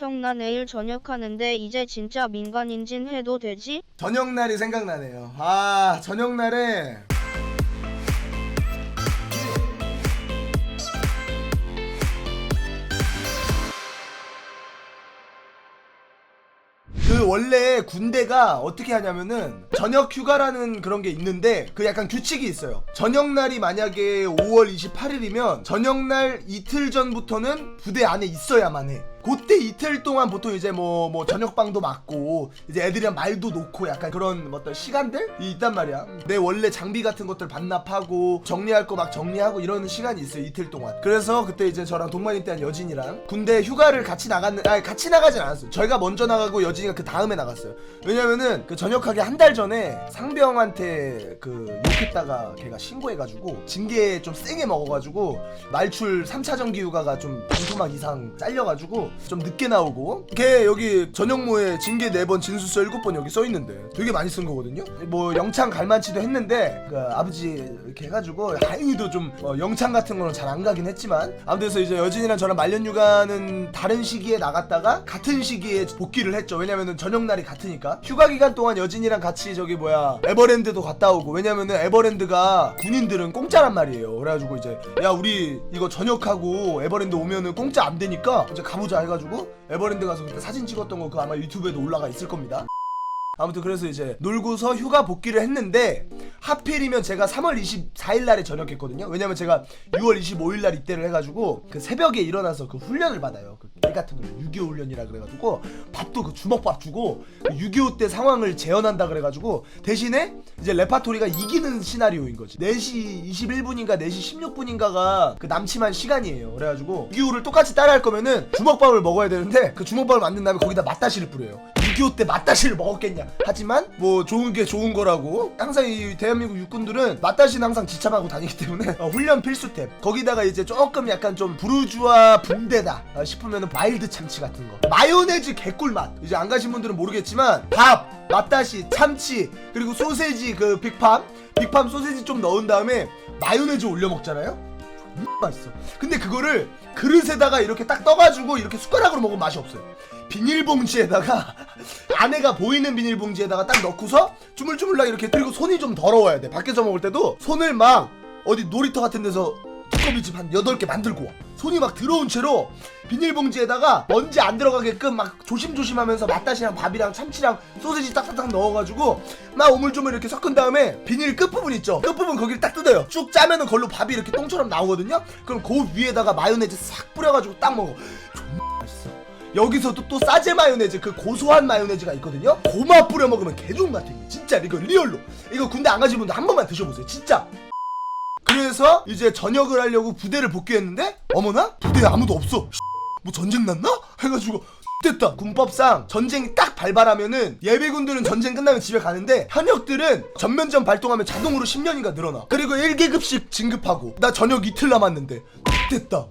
형나 내일 전역하는데 이제 진짜 민간인진 해도 되지? 저녁날이 생각나네요. 아 저녁날에 그 원래 군대가 어떻게 하냐면은 저녁 휴가라는 그런 게 있는데 그 약간 규칙이 있어요. 저녁 날이 만약에 5월 28일이면 저녁 날 이틀 전부터는 부대 안에 있어야만 해. 그때 이틀 동안 보통 이제 뭐 뭐 저녁방도 맞고 이제 애들이랑 말도 놓고 약간 그런 뭐 어떤 시간들이 있단 말이야. 내 원래 장비 같은 것들 반납하고 정리할 거 막 정리하고 이러는 시간이 있어요 이틀 동안. 그래서 그때 이제 저랑 동반인 때한 여진이랑 군대 휴가를 같이 나갔는 아니 같이 나가진 않았어요. 저희가 먼저 나가고 여진이가 그 다음에 나갔어요. 왜냐면은 그 전역하기 한 달 전에 상병한테 그 욕했다가 걔가 신고해가지고 징계 좀 세게 먹어가지고 말출 3차 정기 휴가가 좀 반토막 이상 잘려가지고 좀 늦게 나오고. 걔 여기 전역모에 징계 4번 진술서 7번 여기 써있는데 되게 많이 쓴 거거든요. 뭐 영창 갈만치도 했는데 그 아버지 이렇게 해가지고 다행히도 좀 어, 영창 같은 거는 잘 안 가긴 했지만 아무튼 이제 여진이랑 저랑 말년휴가는 다른 시기에 나갔다가 같은 시기에 복귀를 했죠. 왜냐면은 저녁날이 같으니까. 휴가 기간 동안 여진이랑 같이 저기 뭐야 에버랜드도 갔다 오고. 왜냐면은 에버랜드가 군인들은 공짜란 말이에요. 그래가지고 이제 야 우리 이거 전역하고 에버랜드 오면은 공짜 안 되니까 이제 가보자 해가지고 에버랜드 가서 그때 사진 찍었던 거 그거 아마 유튜브에도 올라가 있을 겁니다 아무튼 그래서 이제 놀고서 휴가 복귀를 했는데 하필이면 제가 3월 24일 날에 전역했거든요. 왜냐면 제가 6월 25일 날 입대를 해가지고 그 새벽에 일어나서 그 훈련을 받아요. 그 일 같은 거6.25 훈련이라 그래가지고 밥도 그 주먹밥 주고 그6.25 때 상황을 재현한다 그래가지고 대신에 이제 레파토리가 이기는 시나리오인 거지. 4시 21분인가 4시 16분인가가 그 남침한 시간이에요. 그래가지고 6.25를 똑같이 따라할 거면은 주먹밥을 먹어야 되는데 그 주먹밥을 만든 다음에 거기다 맛다시를 뿌려요. 6.25때 맛다시를 먹었겠냐. 하지만 뭐 좋은 게 좋은 거라고. 항상 이 대한민국 육군들은 맛다시는 항상 지참하고 다니기 때문에 어, 훈련 필수템. 거기다가 이제 조금 약간 좀 부르주아 분대다 어, 싶으면 마일드 참치 같은 거. 마요네즈 개꿀맛. 이제 안 가신 분들은 모르겠지만 밥 맛다시 참치 그리고 소세지 그 빅팜. 빅팜 소세지 좀 넣은 다음에 마요네즈 올려 먹잖아요? 음, 맛있어. 근데 그거를 그릇에다가 이렇게 딱 떠가지고 이렇게 숟가락으로 먹으면 맛이 없어요. 비닐봉지에다가 안에가 보이는 비닐봉지에다가 딱 넣고서 주물주물하게 이렇게 그리고 손이 좀 더러워야 돼. 밖에서 먹을 때도 손을 막 어디 놀이터 같은 데서 두꺼비집 한 8개 만들고 와. 손이 막 더러운 채로 비닐봉지에다가 먼지 안 들어가게끔 막 조심조심 하면서 맛다시랑 밥이랑 참치랑 소세지 딱딱딱 넣어가지고 막 오물조물 이렇게 섞은 다음에 비닐 끝부분 있죠? 끝부분 거기를 딱 뜯어요. 쭉 짜면은 걸로 밥이 이렇게 똥처럼 나오거든요? 그럼 그 위에다가 마요네즈 싹 뿌려가지고 딱 먹어. 존나 맛있어. 여기서도 또 싸제 마요네즈 그 고소한 마요네즈가 있거든요? 고마 뿌려 먹으면 개좋은 것 같아요. 진짜 이거 리얼로. 이거 군대 안 가신 분들 한 번만 드셔보세요. 진짜. 그래서 이제 전역을 하려고 부대를 복귀했는데 어머나 부대에 아무도 없어 뭐 전쟁 났나? 해가지고 됐다 군법상 전쟁이 딱 발발하면은 예비군들은 전쟁 끝나면 집에 가는데 현역들은 전면전 발동하면 자동으로 10년인가 늘어나 그리고 1계급씩 진급하고 나 전역 이틀 남았는데 됐다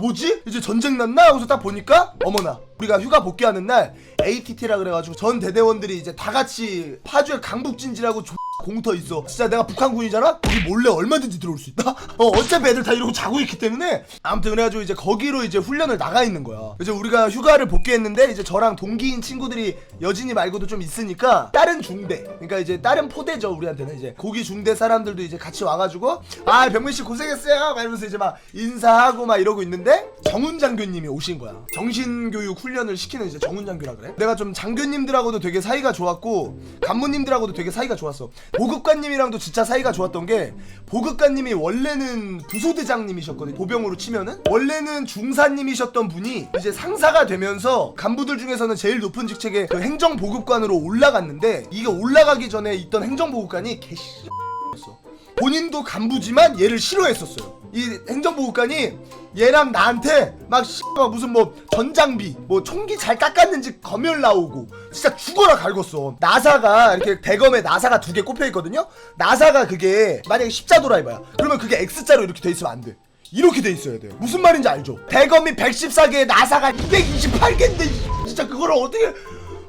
뭐지? 이제 전쟁 났나? 하고서 딱 보니까 어머나 우리가 휴가 복귀하는 날 ATT라 그래가지고 전 대대원들이 이제 다 같이 파주에 강북진지라고 조- 공터 있어. 진짜 내가 북한군이잖아? 거기 몰래 얼마든지 들어올 수 있다? 어, 어차피 애들 다 이러고 자고 있기 때문에. 아무튼 그래가지고 이제 거기로 이제 훈련을 나가 있는 거야. 이제 우리가 휴가를 복귀했는데 이제 저랑 동기인 친구들이 여진이 말고도 좀 있으니까 다른 중대. 그러니까 이제 다른 포대죠, 우리한테는 이제. 고기 중대 사람들도 이제 같이 와가지고 아, 병민씨 고생했어요! 막 이러면서 이제 막 인사하고 막 이러고 있는데 정훈 장교님이 오신 거야. 정신교육 훈련을 시키는 이제 정훈 장교라 그래. 내가 좀 장교님들하고도 되게 사이가 좋았고 간무님들하고도 되게 사이가 좋았어. 보급관님이랑도 진짜 사이가 좋았던 게 보급관님이 원래는 부소대장님이셨거든요. 보병으로 치면은 원래는 중사님이셨던 분이 이제 상사가 되면서 간부들 중에서는 제일 높은 직책의 그 행정보급관으로 올라갔는데 이게 올라가기 전에 있던 행정보급관이 개씨. 본인도 간부지만 얘를 싫어했었어요. 이 행정보급관이 얘랑 나한테 막, 씨, 막 무슨 뭐 전장비, 뭐 총기 잘 깎았는지 검열 나오고 진짜 죽어라 갈궜어. 나사가 이렇게 대검에 나사가 두 개 꼽혀 있거든요. 나사가 그게 만약에 십자 도라이버야. 그러면 그게 X자로 이렇게 돼 있으면 안 돼. 이렇게 돼 있어야 돼요. 무슨 말인지 알죠? 대검이 114개, 나사가 228개인데 진짜 그거를 어떻게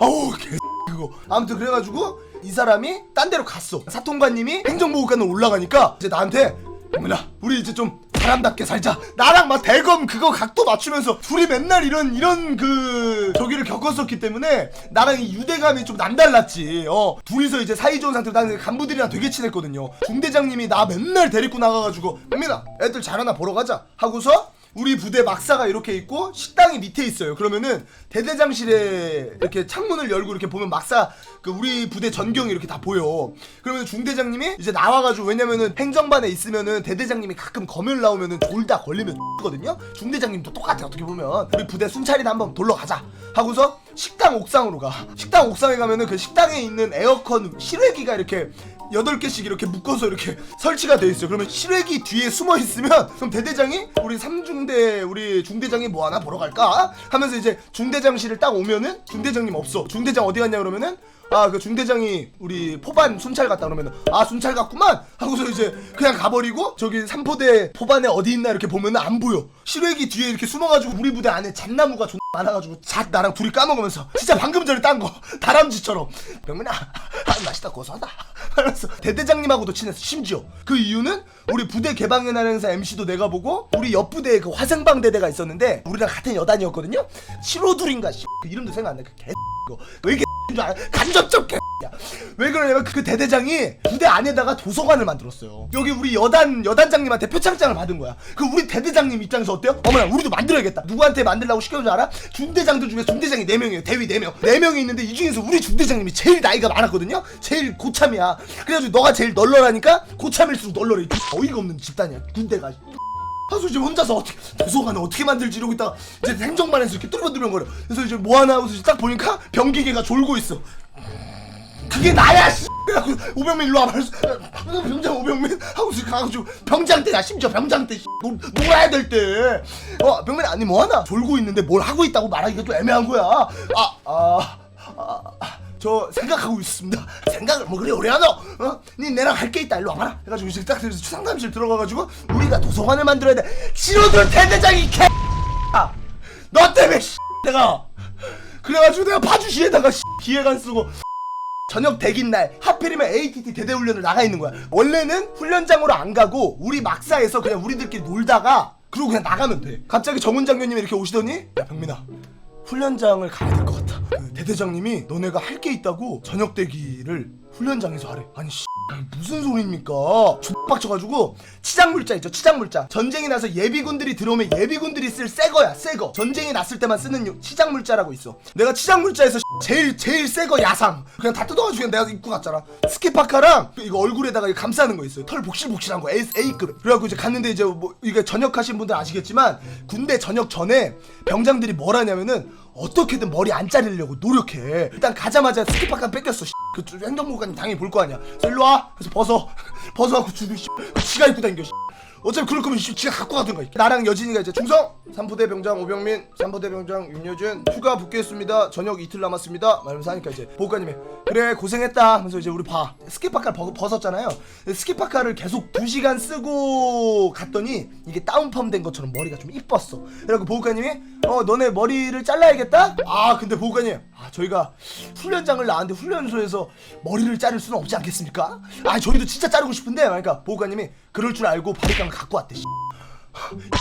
아우 개 그거 아무튼 그래가지고 이 사람이 딴 데로 갔어 사통관님이 행정보고관으로 올라가니까 이제 나한테 어머나 우리 이제 좀 사람답게 살자. 나랑 막 대검 그거 각도 맞추면서 둘이 맨날 이런 이런 그 저기를 겪었었기 때문에 나랑 이 유대감이 좀 남달랐지. 어 둘이서 이제 사이좋은 상태로 나는 간부들이랑 되게 친했거든요. 중대장님이 나 맨날 데리고 나가가지고 민아 애들 잘하나 보러 가자. 하고서 우리 부대 막사가 이렇게 있고 식당이 밑에 있어요. 그러면은 대대장실에 이렇게 창문을 열고 이렇게 보면 막사 그 우리 부대 전경이 이렇게 다 보여. 그러면 중대장님이 이제 나와가지고 왜냐면은 행정반에 있으면은 대대장님이 가끔 검열 나오면은 졸다 걸리면 거든요. 중대장님도 똑같아 어떻게 보면 우리 부대 순찰이나 한번 돌러 가자 하고서 식당 옥상으로 가. 식당 옥상에 가면은 그 식당에 있는 에어컨 실외기가 이렇게 여덟 개씩 이렇게 묶어서 이렇게 설치가 돼 있어요. 그러면 실외기 뒤에 숨어 있으면 그럼 대대장이 우리 삼중대 우리 중대장이 뭐 하나 보러 갈까 하면서 이제 중대장실을 딱 오면은 중대장님 없어. 중대장 어디 갔냐 그러면은 아 그 중대장이 우리 포반 순찰 갔다 그러면은 아 순찰 갔구만 하고서 이제 그냥 가버리고 저기 삼포대 포반에 어디 있나 이렇게 보면은 안 보여. 실외기 뒤에 이렇게 숨어가지고 우리 부대 안에 잣나무가 존 많아가지고 잣 나랑 둘이 까먹으면서 진짜 방금 전에 딴 거 다람쥐처럼 병민아 아, 맛있다 고소하다 하면서 대대장님하고도 친했어 심지어 그 이유는 우리 부대 개방의 날 행사 MC도 내가 보고 우리 옆 부대에 그 화생방 대대가 있었는데 우리랑 같은 여단이었거든요 7호둘인가 그 이름도 생각 안 나 그 개 이거 왜 알아? 간접적 개. 왜 그러냐면 그 대대장이 부대 안에다가 도서관을 만들었어요. 여기 우리 여단 여단장님한테 표창장을 받은 거야. 그 우리 대대장님 입장에서 어때요? 어머나 우리도 만들어야겠다. 누구한테 만들라고 시켜준 줄 알아? 중대장들 중에 중대장이 4 명이에요. 대위 4 명. 4 명이 있는데 이 중에서 우리 중대장님이 제일 나이가 많았거든요. 제일 고참이야. 그래가지고 너가 제일 널널하니까 고참일수록 널널해. 어이가 없는 집단이야. 군대가. 하수 이제 혼자서 어떻게 도서관을 어떻게 만들지 이러고 있다가 이제 행정반에서 이렇게 뚜루뚜루거려 그래서 이제 뭐 하나 하고 딱 보니까 병기계가 졸고 있어 그게 나야 씨 그래갖고 오병민 일로 와봐 그래서 병장 오병민 하고서 가가지고 병장 때야 심지어 병장 때 씨, 놀, 놀아야 될 때 어 병민 아니 뭐 하나 졸고 있는데 뭘 하고 있다고 말하기가 좀 애매한 거야 아 아 아, 아, 저 생각하고 있습니다. 생각을 뭐 그래 오래 하노? 어? 니 내랑 할 게 있다 일로 와봐라. 해가지고 이제 딱 그래서 상담실 들어가가지고 우리가 도서관을 만들어야 돼. 치료들 대대장이 개. 아, 너 때문에 씨, 내가 그래가지고 내가 파주시에다가 씨, 기획안 쓰고 저녁 대긴 날 하필이면 ATT 대대 훈련을 나가 있는 거야. 원래는 훈련장으로 안 가고 우리 막사에서 그냥 우리들끼리 놀다가 그러고 그냥 나가면 돼. 갑자기 정훈 장교님이 이렇게 오시더니 야 병민아 훈련장을 가야 될 것 같아. 그 대대장님이 너네가 할 게 있다고 저녁 대기를 훈련장에서 하래. 아니 씨. 무슨 소리입니까? 족박쳐가지고 치장물자 있죠 치장물자. 전쟁이 나서 예비군들이 들어오면 예비군들이 쓸 새거야 새거. 전쟁이 났을 때만 쓰는 요- 치장물자라고 있어. 내가 치장물자에서 제일 제일 새거 야상. 그냥 다 뜯어가지고 내가 입고 갔잖아. 스키파카랑 이거 얼굴에다가 감싸는 거 있어요. 털 복실복실한 거 A, A급. 그래갖고 이제 갔는데 이제 뭐 이게 전역하신 분들 아시겠지만 군대 전역 전에 병장들이 뭘 하냐면은 어떻게든 머리 안 자르려고 노력해. 일단 가자마자 스키파카 뺏겼어. 씨. 그 행정부관님 당연히 볼 거 아니야. 일로 와. 그래서 벗어. 벗어갖고 주고 씨. 그 지가 입고 다니겨. 씨. 어차피 그럴 거면 씨, 지가 갖고 가든가. 나랑 여진이가 이제 중성 삼부대 병장 오병민, 삼부대 병장 윤여준 휴가 붙겠습니다. 저녁 이틀 남았습니다. 말면서 하니까 이제 보호관님이 그래 고생했다. 하면서 이제 우리 봐 스키파카를 벗, 벗었잖아요. 스키파카를 계속 2 시간 쓰고 갔더니 이게 다운펌 된 것처럼 머리가 좀 이뻤어. 그래갖고 보호관님이 어 너네 머리를 잘라야겠다. 아 근데 보호관님 아 저희가 훈련장을 나왔는데 훈련소에서 머리를 자를 수는 없지 않겠습니까? 아 저희도 진짜 자르고 싶은데 그러니까 보호관님이 그럴 줄 알고 바리깡을 갖고 왔대. 씨.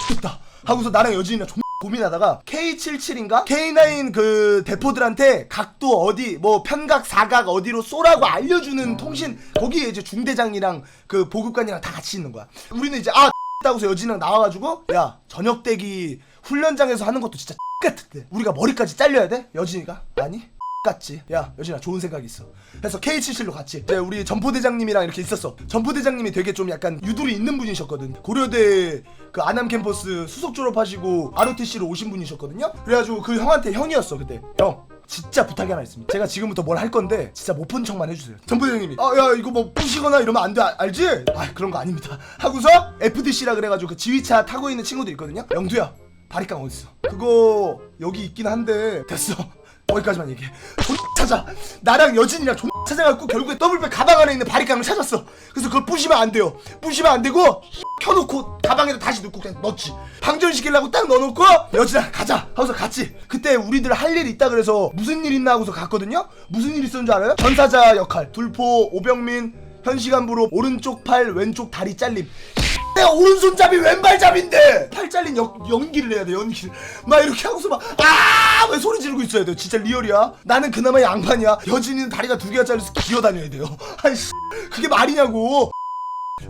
됐다 하고서 나랑 여진이랑 좀 고민하다가 K77인가? K9 그 대포들한테 각도 어디 뭐 편각 사각 어디로 쏘라고 알려주는 통신 거기에 이제 중대장이랑 그 보급관이랑 다 같이 있는 거야 우리는 이제 아 하고서 여진이랑 나와가지고 야 저녁 대기 훈련장에서 하는 것도 진짜 같은데 우리가 머리까지 잘려야 돼? 여진이가? 아니 같지. 야, 여진아, 좋은 생각이 있어. 그래서 K77로 갔지. 이제 우리 전포대장님이랑 이렇게 있었어. 전포대장님이 되게 좀 약간 유두리 있는 분이셨거든. 고려대 그 아남 캠퍼스 수석 졸업하시고 ROTC로 오신 분이셨거든요. 그래가지고 그 형한테 형이었어, 그때. 형. 진짜 부탁이 하나 있습니다. 제가 지금부터 뭘 할 건데 진짜 못 본 척만 해주세요. 전부대장님이 아야 이거 뭐 부시거나 이러면 안 돼 알지? 아 그런 거 아닙니다. 하고서 FDC라 그래가지고 그 지휘차 타고 있는 친구들 있거든요. 영두야 바리깡 어딨어? 그거 여기 있긴 한데 됐어. 거기까지만 얘기해. 존 찾아. 나랑 여진이랑 존 찾아갖고 결국에 더블백 가방 안에 있는 바리깡을 찾았어. 그래서 그걸 부시면 안 돼요. 부시면 안 되고 켜놓고 가방에다 다시 넣고 그냥 넣지. 방전시키려고 딱 넣어놓고 여진아 가자 하고서 갔지. 그때 우리들 할 일 있다 그래서 무슨 일 있나 하고서 갔거든요. 무슨 일 있었는 줄 알아요? 전사자 역할. 둘포 오병민 현시간부로 오른쪽 팔 왼쪽 다리 잘림. 내가 오른손잡이 왼발잡인데 팔 잘린 연, 연기를 해야 돼 연기를. 막 이렇게 하고서 막아왜 소리 지르고 있어야 돼 진짜 리얼이야. 나는 그나마 양반이야. 여진이는 다리가 두 개가 잘려서 기어다녀야 돼요. 아이씨 그게 말이냐고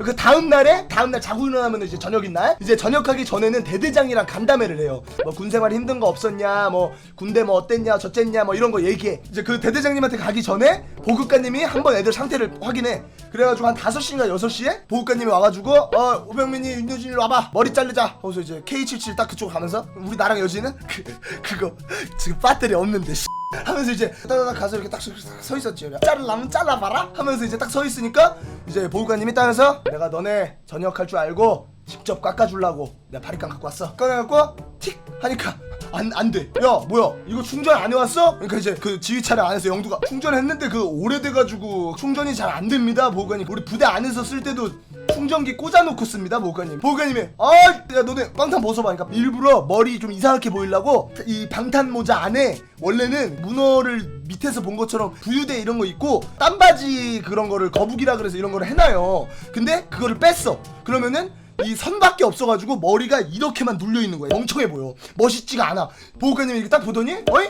그 다음 날에 다음 날 자고 일어나면 이제 저녁인 날 이제 저녁하기 전에는 대대장이랑 간담회를 해요. 뭐 군생활 힘든 거 없었냐, 뭐 군대 뭐 어땠냐, 저쨌냐, 뭐 이런 거 얘기해. 이제 그 대대장님한테 가기 전에 보급관님이 한번 애들 상태를 확인해. 그래가지고 한 5시인가 6시에 보급관님이 와가지고 어 오병민이 윤여진이 와봐 머리 자르자. 거기서 이제 K77 딱 그쪽 가면서 우리 나랑 여진은 그 그거 지금 배터리 없는데. 씨. 하면서 이제 따다닥 가서 이렇게 딱 서 있었지. 자르려면 잘라봐라. 하면서 이제 딱 서 있으니까 이제 보호관님이 따라서 내가 너네 전역할 줄 알고 직접 깎아주려고 내가 바리깡 갖고 왔어. 꺼내갖고 틱 하니까 안 안 돼. 야 뭐야 이거 충전 안 해왔어? 그러니까 이제 그 지휘차량 안에서 영두가 충전했는데 그 오래돼가지고 충전이 잘 안 됩니다. 보호관님 우리 부대 안에서 쓸 때도 충전기 꽂아놓고 씁니다 보호관님. 보호관님이 아야 너네 빵탄 벗어봐 그러니까. 일부러 머리 좀 이상하게 보이려고 이 방탄 모자 안에 원래는 문어를 밑에서 본 것처럼 부유대 이런 거 있고 땀바지 그런 거를 거북이라 그래서 이런 거를 해놔요. 근데 그거를 뺐어. 그러면은 이 선밖에 없어가지고 머리가 이렇게만 눌려 있는 거야. 멍청해 보여. 멋있지가 않아. 보호관님이 이렇게 딱 보더니 어이?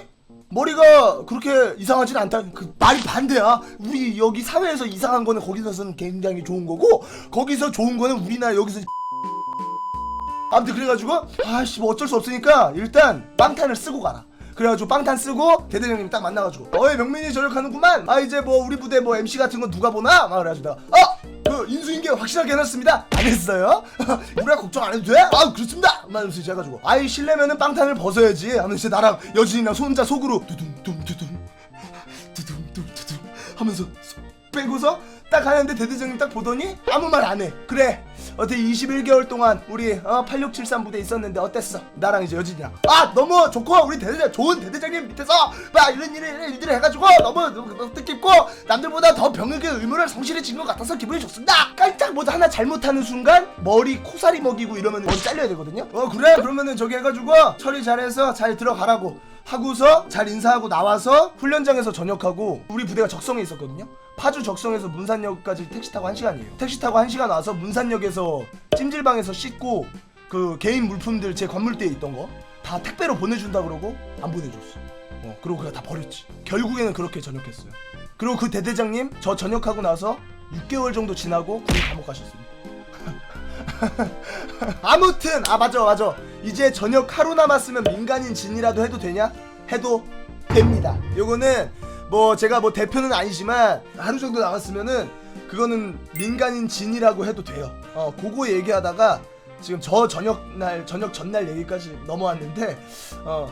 머리가 그렇게 이상하진 않다. 그 말이 반대야. 우리 여기 사회에서 이상한 거는 거기서는 굉장히 좋은 거고 거기서 좋은 거는 우리나라 여기서 아무튼 그래가지고 아씨 뭐 어쩔 수 없으니까 일단 빵탄을 쓰고 가라. 그래가지고 빵탄 쓰고 대대장님이 딱 만나가지고 어이 명민이 저력하는구만 아 이제 뭐 우리 부대 뭐 MC 같은 거 누가 보나 막 그래가지고 내가 어그 인수인계 확실하게 해놨습니다 안 했어요 우리가 걱정 안 해도 돼? 아 그렇습니다 말면서 이제 해가지고 아이 실례면은 빵탄을 벗어야지 하면서 이제 나랑 여진이랑 손자 속으로 두둥 두둥 두둥 두둥 두둥 하면서 쏙 빼고서 딱 하는데 대대장님 딱 보더니 아무 말 안 해. 그래. 어때 21개월 동안 우리 어, 8673 부대 있었는데 어땠어? 나랑 이제 여진이랑 아 너무 좋고 우리 대대장 좋은 대대장님 밑에서 막 이런 일 일들을 해가지고 너무, 너무 뜻깊고 남들보다 더 병역의 의무를 성실히 진 것 같아서 기분이 좋습니다. 깔짝 뭐 하나 잘못하는 순간 머리 코사리 먹이고 이러면 머리 잘려야 되거든요. 어 그래 그러면은 저기 해가지고 처리 잘해서 잘 들어가라고. 하고서 잘 인사하고 나와서 훈련장에서 전역하고 우리 부대가 적성에 있었거든요. 파주 적성에서 문산역까지 택시 타고 1시간이에요. 택시 타고 1시간 와서 문산역에서 찜질방에서 씻고 그 개인 물품들 제 관물대에 있던 거 다 택배로 보내준다 그러고 안 보내줬어. 어, 그리고 그가 다 버렸지. 결국에는 그렇게 전역했어요. 그리고 그 대대장님 저 전역하고 나서 6개월 정도 지나고 군인 감옥 가셨습니다. 아무튼 아 맞아 맞아. 이제 저녁 하루 남았으면 민간인 진이라도 해도 되냐? 해도 됩니다. 요거는 뭐 제가 뭐 대표는 아니지만 하루 정도 남았으면은 그거는 민간인 진이라고 해도 돼요. 어 그거 얘기하다가 지금 저 저녁 날 저녁 전날 얘기까지 넘어왔는데 어